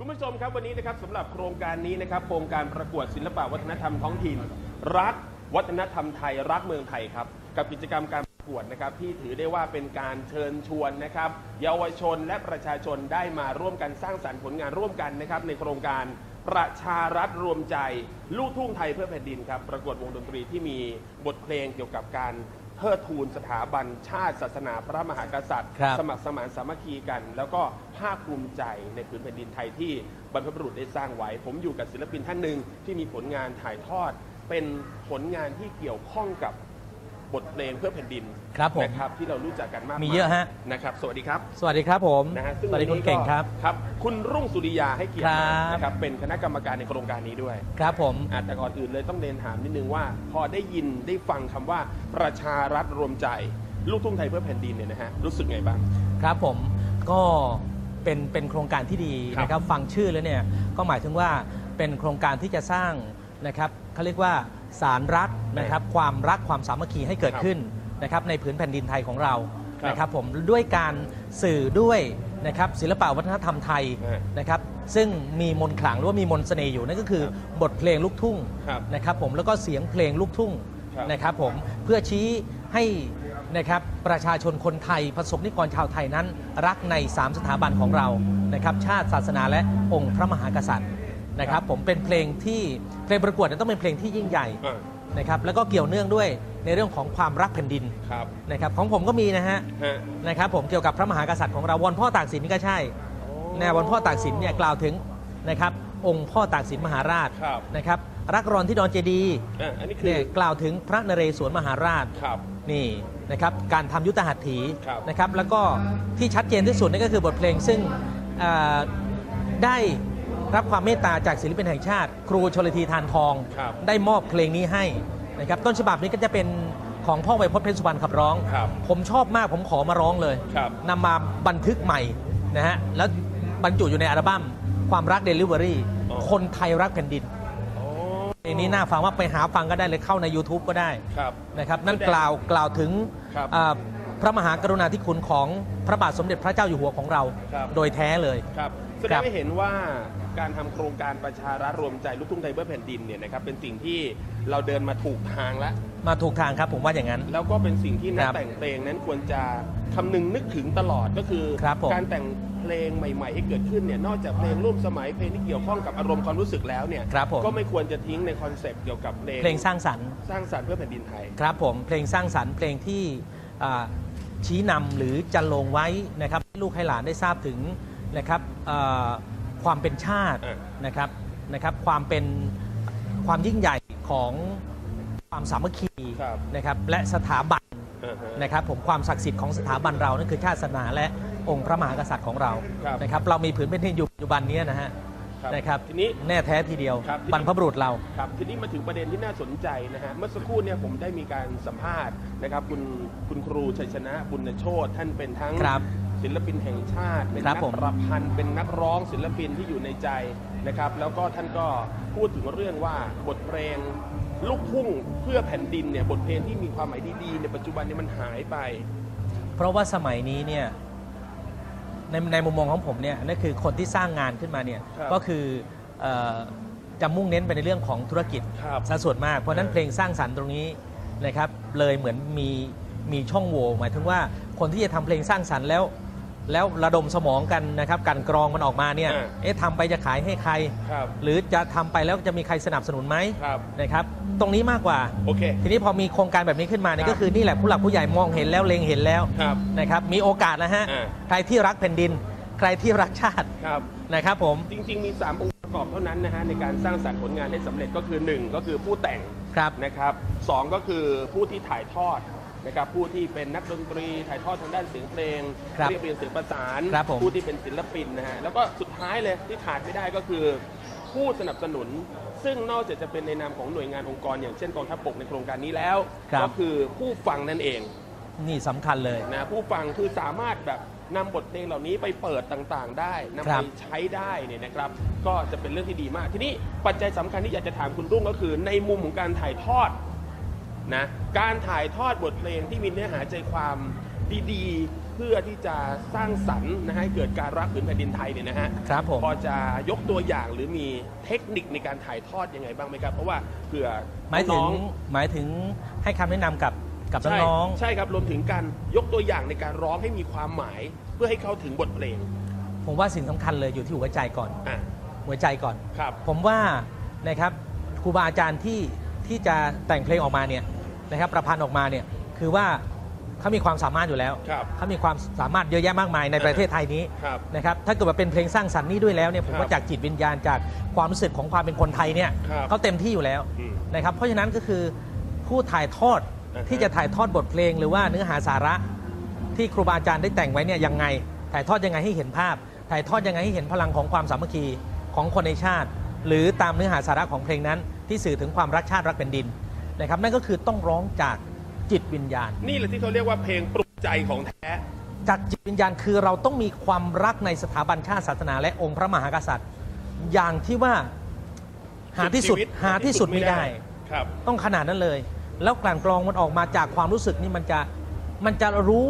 คุณผู้ชมครับวันนี้นะครับสำหรับโครงการนี้นะครับโครงการประกวดศิลปะวัฒนธรรมท้องถิ่น รักวัฒนธรรมไทย รักเมืองไทยครับ กับกิจกรรมการประกวดนะครับที่ถือได้ว่าเป็นการเชิญชวนนะครับเยาวชนและประชาชนได้มาร่วมกันสร้างสรรค์ผลงานร่วมกันนะครับในโครงการประชารัฐรวมใจ ลูกทุ่งไทยเพื่อแผ่นดินครับประกวดวงดนตรีที่มีบทเพลงเกี่ยวกับการ เทิดทูนสถาบันชาติศาสนาพระมหากษัตริย์ ครับสมัครสมานสามัคคีกัน แล้วก็ภาคภูมิใจในผืนแผ่นดินไทยที่บรรพบุรุษได้สร้างไว้ ผมอยู่กับศิลปินท่านหนึ่งที่มีผลงานถ่ายทอด เป็นผลงานที่เกี่ยวข้องกับ บทเพลงเพื่อแผ่นดินครับผมนะครับที่เรารู้จักกันมากมีเยอะฮะ นะครับ สวัสดีครับสวัสดีครับผมนะฮะซึ่งสวัสดีคุณเก่งครับ ครับ คุณรุ่งสุริยาให้เกียรติครัมาบนะครับเป็นคณะกรรมการในโครงการนี้ด้วยครับผม อะแต่ก่อนอื่นเลยต้องเรียนถามนิดนึงว่า พอได้ยินได้ฟังคำว่าประชารัฐรวมใจลูกทุ่งไทยเพื่อแผ่นดินเนี่ยนะฮะรู้สึกไงบ้าง ครับผมก็เป็นเป็นโครงการที่ดีครับนะครับฟังชื่อแล้วเนี่ยก็หมายถึงว่าเป็นโครงการที่จะสร้างนะครับเขาเรียกว่า สารรัฐนะครับความรักความสามัคคีให้เกิดครับขึ้นนะครับในผืนแผ่นดินไทยของเราครับนะครับผมด้วยการสื่อด้วยนะครับศิลปะวัฒนธรรมไทยฮะนะครับซึ่งมีมนต์ขลังหรือว่ามีมนต์เสน่ห์อยู่นั่นก็คือครับบทเพลงลูกทุ่งครับนะครับผมแล้วก็เสียงเพลงลูกทุ่งครับ นะครับผมเพื่อชี้ให้นะครับประชาชนคนไทยประสบนิกรชาวไทยนั้น รักใน 3 สถาบันของเรานะครับชาติศาสนาและองค์พระมหากษัตริย์นะครับผมเป็นเพลงที่ เพลงประกวดเนี่ยต้องเป็นเพลงที่ยิ่งใหญ่อ่านะครับแล้วก็เกี่ยวเนื่องด้วยในเรื่องของความรักแผ่นดินครับนะครับของผมก็มีนะฮะฮะนะครับผมเกี่ยวกับพระมหากษัตริย์ของเราวันพ่อตากสินก็ใช่นะวันพ่อตากสินเนี่ยกล่าวถึงนะครับองค์พ่อตากสินมหาราชครับนะครับรักรอนที่ดอนเจดีย์อะอันนี้คือเนี่ยกล่าวถึงพระนเรศวรมหาราช ครับ นี่นะครับการทำยุทธหัตถีครับ นะครับแล้วก็ที่ชัดเจนที่สุดนี่ก็คือบทเพลงซึ่งเอ่อได้ รับความเมตตาจากศิลปินแห่งชาติ ครูชลธีทานทอง ครับ ได้มอบเพลงนี้ให้นะครับต้นฉบับนี้ก็จะเป็นของพ่อไวยพจน์เพชรสุวรรณขับร้อง ครับ ผมชอบมากผมขอมาร้องเลยครับ นำมาบันทึกใหม่นะฮะแล้วบรรจุอยู่ในอัลบั้มความรักเดลิเวอรี่อ๋อ คนไทยรักแผ่นดินโอ้เพลงนี้น่าฟังว่าไปหาฟังก็ได้เลยเข้าใน YouTube ก็ได้ครับ นะครับนั่นแสดงกล่าวกล่าวถึงครับอ่าพระมหากรุณาธิคุณของพระบาทสมเด็จพระเจ้าอยู่หัวของเรา ครับ โดยแท้เลย ครับ แสดครังบให้เห็นว่าการทำโครงการประชารัฐรวมใจลูกทุ่งไทยเพื่อแผ่นดินเนี่ยนะครับเป็นสิ่งที่เราเดินมาถูกทางแล้วมาถูกทางครับผมว่าอย่างนั้น แล้วก็เป็นสิ่งที่นักครับแต่งเพลงนั้นควรจะคำนึงนึกถึงตลอดก็คือครับผมการแต่งเพลงใหม่ๆ ให้เกิดขึ้นเนี่ยนอกจากเพลงร่วมสมัยเพลงที่เกี่ยวข้องกับอารมณ์ความรู้สึกแล้วเนี่ยครับผมก็ไม่ควรจะทิ้งในคอนเซปต์เกี่ยวกับเพลงเพลงสร้างสรรค์สร้างสรรค์เพื่อแผ่นดินไทยครับผมเพลงสร้างสรรค์เพลงที่อ่าชี้นำหรือจันลงไว้นะครับให้ลูกให้หลานได้ทราบถึง นะครับอ่าความเป็นชาติอะนะครับนะครับความเป็นความยิ่งใหญ่ของความสามัคคีครับ นะครับและสถาบันอ่าฮะ นะครับผมความศักดิ์สิทธิ์ของสถาบันเรานั่นคือชาติศาสนาและองค์พระมหากษัตริย์ของเราครับนะครับเรามีผืนเป็นที่อยู่ปัจจุบันนี้นะฮะครับนะครับทีนี้แน่แท้ทีเดียวครับทีนี้ บรรพบุรุษเรา ครับทีนี้มาถึงประเด็นที่น่าสนใจนะฮะเมื่อสักครู่เนี่ยผมได้มีการสัมภาษณ์นะครับคุณคุณครูชัยชนะบุญโชตท่านเป็นทั้งครับ ศิลปินแห่งชาติ เป็นครับนัผม ประพันธ์เป็นนักร้องศิลปินที่อยู่ในใจนะครับ แล้วก็ท่านก็พูดถึงเรื่องว่าบทเพลงลูกทุ่งเพื่อแผ่นดินเนี่ยบทเพลงที่มีความหมายดีๆในปัจจุบันเนี่ยมันหายไป เพราะว่าสมัยนี้เนี่ยในในมุมมองของผมเนี่ยนั่นคือคนที่สร้างงานขึ้นมาเนี่ยครับก็คือเอ่อจะมุ่งเน้นไปในเรื่องของธุรกิจครับซะส่วนมาก เพราะฉะนั้นเออ เพลงสร้างสรรค์ตรงนี้นะครับเลยเหมือนมีมีช่องโหว่หมายถึงว่าคนที่จะทำเพลงสร้างสรรค์แล้ว แล้วระดมสมองกันนะครับการกรองมันออกมาเนี่ยเออเอ๊ะทำไปจะขายให้ใคร ครับ หรือจะทำไปแล้วจะมีใครสนับสนุนไหมครับ นะครับ ตรงนี้มากกว่า โอเค ทีนี้พอมีโครงการแบบนี้ขึ้นมาเนี่คยรับ ก็คือนี่แหละผู้หลักผู้ใหญ่มองเห็นแล้วเล็งเห็นแล้วครับ นะครับ มีโอกาสแล้วฮะ อ่า ใครที่รักแผ่นดิน ใครที่รักชาติครับ นะครับผม จริง ๆ มี 3 องค์ประกอบเท่านั้นนะฮะในการสร้างสรรค์ผลงานให้สำเร็จก็คือ 1 ก็คือผู้แต่งครับ นะครับสองก็คือผู้ที่ถ่ายทอด นะครับผู้ที่เป็นนักดนตรีถ่ายทอดทางด้านเสียงเพลงครับเรียบเรียงเสียงประสานครับผม ผู้ที่เป็นศิลปินนะฮะแล้วก็สุดท้ายเลยที่ขาดไม่ได้ก็คือ ผู้สนับสนุน ซึ่งนอกจากจะเป็นในนามของหน่วยงานองค์กร อย่างเช่นกองทัพบกในโครงการนี้แล้ว ครับ ก็คือผู้ฟังนั่นเอง นี่สำคัญเลย นะผู้ฟังคือสามารถแบบนำบทเพลงเหล่านี้ไปเปิดต่างๆ ได้นำครัไปบ ใช้ได้เนี่ยนะครับ ก็จะเป็นเรื่องที่ดีมาก ทีนี้ปัจจัยสำคัญที่อยากจะถามคุณรุ่งก็คือ ในมุมของการถ่ายทอด นะการถ่ายทอดบทเพลงที่มีเนื้อหาใจความดีๆพื่อที่จะสร้างสรรค์นะฮะให้เกิดการรักผืนแผ่นดินไทยเนี่ยนะฮะครับผม พอจะยกตัวอย่างหรือมีเทคนิคในการถ่ายทอดยังไงบ้างไหมครับ เพราะว่าเผื่อหมายถึงน้องหมายถึงให้คำแนะนำกับกับใช่น้องใช่ครับรวมถึงการยกตัวอย่างในการร้องให้มีความหมาย เพื่อให้เข้าถึงบทเพลงๆผมว่าสิ่งสำคัญเลยอยู่ที่หัวใจก่อน อะหัวใจก่อน ครับ ผมว่านะครับครูบาอาจารย์ที่ที่จะแต่งเพลงออกมาเนี่ย นะครับประพันธ์ออกมาเนี่ยคือว่าเขามีความสามารถอยู่แล้ว ครับเขามีความสามารถเยอะแยะมากมายในประเทศไทยนี้ครับนะครับถ้าเกิดว่าเป็นเพลงสร้างสรรค์นี้ด้วยแล้วเนี่ยผมครับว่าจากจิตวิญญาณจากความรู้สึกของความเป็นคนไทยเนี่ยครับเขาเต็มที่อยู่แล้วอืมนะครับเพราะฉะนั้นก็คือผู้ถ่ายทอดอ่าฮะที่จะถ่ายทอดบทเพลง หรือว่าเนื้อหาสาระที่ครูบาอาจารย์ได้แต่งไว้เนี่ยยังไง ถ่ายทอดยังไงให้เห็นภาพ ถ่ายทอดยังไงให้เห็นพลังของความสามัคคีของคนในชาติ หรือตามเนื้อหาสาระของเพลงนั้น ที่สื่อถึงความรักชาติรักแผ่นดิน นะครับนั่นก็คือต้องร้องจากจิตวิญญาณ นี่แหละที่เขาเรียกว่าเพลงปลุกใจของแท้ จากจิตวิญญาณคือเราต้องมีความรักในสถาบันชาติศาสนา และองค์พระมหากษัตริย์ อย่างที่ว่าหาที่สุดชีวิตหาที่สุดไม่ได้ ครับ ต้องขนาดนั้นเลย แล้วกลั่นกรองมันออกมาจากความรู้สึกนี่มันจะมันจะรู้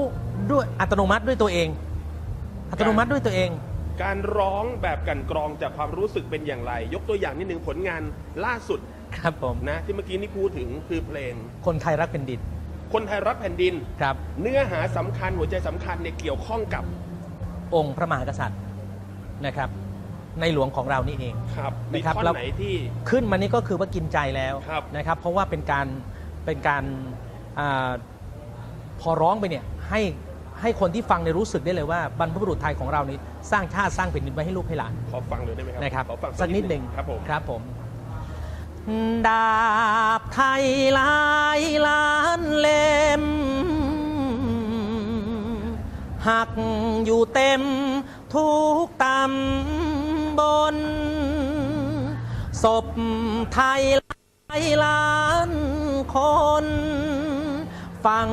ด้วยอัตโนมัติด้วยตัวเอง อัตโนมัติด้วยตัวเอง การร้องแบบกลันกรองจากความรู้สึกเป็นอย่างไร ยกตัวอย่างนิดหนึ่งผลงานล่าสุด ครับผม นะที่เมื่อกี้นี่พูดถึงคือเพลง คนไทยรักแผ่นดินคนไทยรักแผ่นดิน ครับ เนื้อหาสำคัญหัวใจสำคัญเนี่ยเกี่ยวข้องกับองค์พระมหากษัตริย์นะครับ ในหลวงของเรานี่เอง ครับมีนะครับท่อนแล้ว ไหนที่ ขึ้นมานี่ก็คือว่ากินใจแล้วครับนะครับ เพราะว่าเป็นการเป็นการอาพอร้องไปเนี่ยให้ให้คนที่ฟังเนี่ยรู้สึกได้เลยว่าบรรพบุรุษไทยของเรานี่สร้างชาติสร้างแผ่นดินไว้ให้ลูกให้หลานขอฟังเลยได้ไหมครับนะครับขอฟังสักนิดหนึ่งครับผม ครับผม ดาบไทยหลายล้านเล่ม หักอยู่เต็มทุกตำบนศพไทยหลายล้านคนฟัง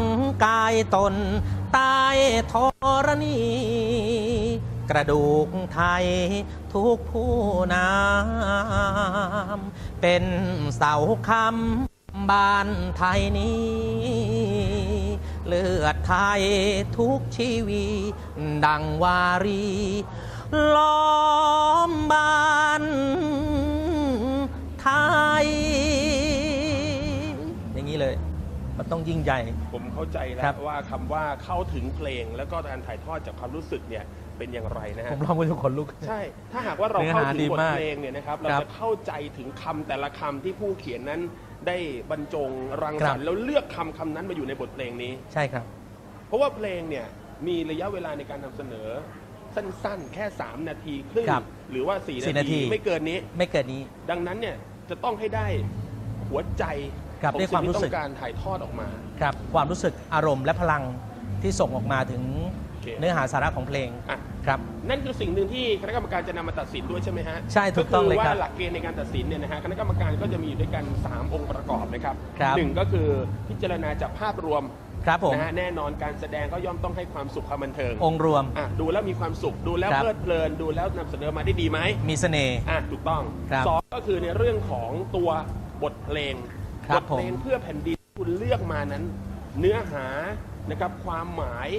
กายตนใต้ธรณี กระดูกไทยทุกผู้นามเป็นเสาคำบ้านไทยนี้ เลือดไทยทุกชีวีดังวารี ล้อมบ้าน มันต้องยิ่งใหญ่ ผมเข้าใจแล้ครัวบ ว่าคำว่าเข้าถึงเพลง แล้วก็การถ่ายทอดจากความรู้สึกเนี่ยเป็นอย่างไรนะผฮะมลองไปทุกคนลุก ใช่ถ้าหากว่าเราเนื้อเข้าหาถึดีงบทมากเพลงเนี่ยนะครับเราครับจะเข้าใจถึงคำแต่ละคำที่ผู้เขียนนั้นได้บรรจงรังครัสรบรค์แล้วเลือกคำคำนั้นมาอยู่ในบทเพลงนี้ ใช่ครับ เพราะว่าเพลงเนี่ยมีระยะเวลาในการนำเสนอ สั้นๆ แค่ 3 นาทีครึ่งครับหรือว่าสี่4นานาที ที ไม่เกินนี้ ไม่เกิดนี้ ดังนั้นเนี่ยจะต้องให้ได้หัวใจ ครับของได้สิ่ความงรู้ที่สึต้ก องการถ่ายทอดออกมา ครับความรู้สึกอารมณ์และพลังที่ส่งออกมาถึงโอเค เนื้อหาสาระของเพลงอะ ครับ นั่นคือสิ่งหนึ่งที่คณะกรรมการจะนำมาตัดสินด้วยใช่ไหมฮะใช่ถูกต้องเลยครับก็คือว่าหลักเกณฑ์ในการตัดสินเนี่ยนะฮะคณะกรรมการก็จะมีอยู่ด้วยกัน 3 องค์ประกอบนะครับครับ หนึ่งก็คือพิจารณาจากภาพรวมครับผมนะฮะแน่นอนการแสดงก็ย่อมต้องให้ความสุขความบันเทิงองค์รวม อะดูแล้วมีความสุขดูแล้วครับ เพลิดเพลินดูแล้วนำเสนอมาได้ดีไหมมีเสน่ห์ อะถูกต้องครับ สองก็คือในเรื่องของตัวบทเพลง ครับบทเพลงผม เพื่อแผ่นดินที่คุณเลือกมานั้น เนื้อหานะครับความหมาย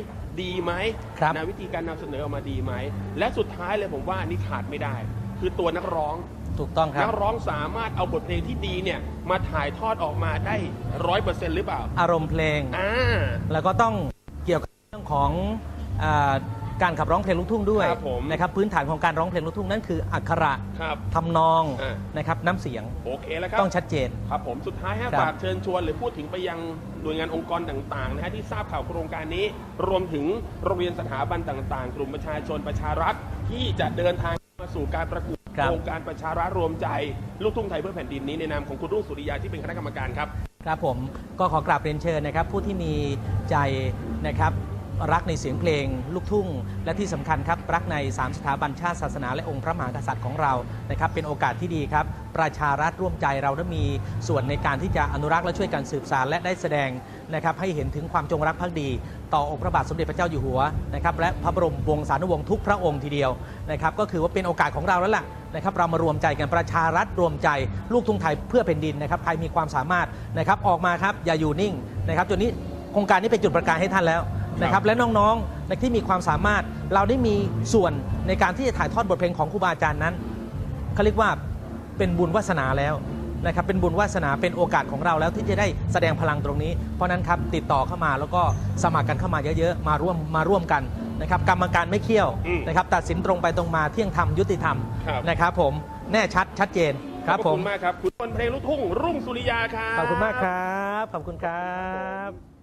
ดีไหมครับ นะวิธีการนำเสนอออกมาดีไหม และสุดท้ายเลยผมว่านี่ขาดไม่ได้ คือตัวนักร้อง ถูกต้องครันับ กร้องสามารถเอาบทเพลงที่ดีเนี่ยมาถ่ายทอดออกมาได้ร้อยเปอร์เซ็นต์หรือเปล่าอารมณ์เพลง อ่า แล้วก็ต้องเกี่ยวกับเรื่องของอา การขับร้องเพลงลูกทุ่งด้วยครับผมนะครับพื้นฐานของการร้องเพลงลูกทุ่งนั่นคืออักขระครับทำนองอ่า นะครับน้ำเสียงโอเคแล้วครับ ต้องชัดเจน ครับผมสุดท้ายให้ครับ ฝากเชิญชวนหรือพูดถึงไปยังหน่วยงานองค์กรต่างๆนะฮะที่ทราบข่าวโครงการนี้ รวมถึงโรงเรียนสถาบันต่างๆ กลุ่มประชาชนประชารัฐที่จะเดินทางมาสู่การประกวดครับ โครงการประชารัฐรวมใจลูกทุ่งไทยเพื่อแผ่นดินนี้ในนามของคุณรุ่งสุริยาที่เป็นคณะกรรมการครับ ครับผมก็ขอกราบเรียนเชิญนะครับ ผู้ที่มีใจนะครับ รักในเสียงเพลง ลูกทุ่ง และที่สำคัญครับ รักใน 3 สถาบันชาติศาสนาและองค์พระมหากษัตริย์ของเรานะครับเป็นโอกาสที่ดีครับ ประชารัฐร่วมใจเราได้มีส่วนในการที่จะอนุรักษ์และช่วยกันสืบสารและได้แสดงนะครับให้เห็นถึงความจงรักภักดี ต่อองค์พระบาทสมเด็จพระเจ้าอยู่หัวนะครับและพระบรมวงศานุวงศ์ทุกพระองค์ทีเดียวนะครับก็คือว่าเป็นโอกาสของเราแล้วล่ะนะครับเรามารวมใจกันประชารัฐรวมใจ ลูกทุ่งไทยเพื่อแผ่นดินนะครับใครมีความสามารถนะครับออกมาครับอย่าอยู่นิ่งนะครับจนนี้โครงการนี้เป็นจุดประกายให้ท่านแล้ว นะครับและน้องๆในที่มีความสามารถเราได้มีส่วนในการที่จะถ่ายทอดบทเพลงของครูบาอาจารย์นั้นเขาเรียกว่าเป็นบุญวาสนาแล้วนะครับเป็นบุญวาสนาเป็นโอกาสของเราแล้วที่จะได้แสดงพลังตรงนี้ เพราะฉะนั้นครับติดต่อเข้ามาแล้วก็สมัครกันเข้ามาเยอะๆ มาร่วมมาร่วมกันนะครับกรรมการไม่เคี่ยวอืมนะครับตัดสินตรงไปตรงมาเที่ยงธรรมยุติธรรมครับนะครับผมแน่ชัดชัดเจนครับขผอบมคุณมากครับ คุณต้นเพลงลูกทุ่งรุ่งสุริยาครับขอบคุณมากครับ ขอบคุณครับ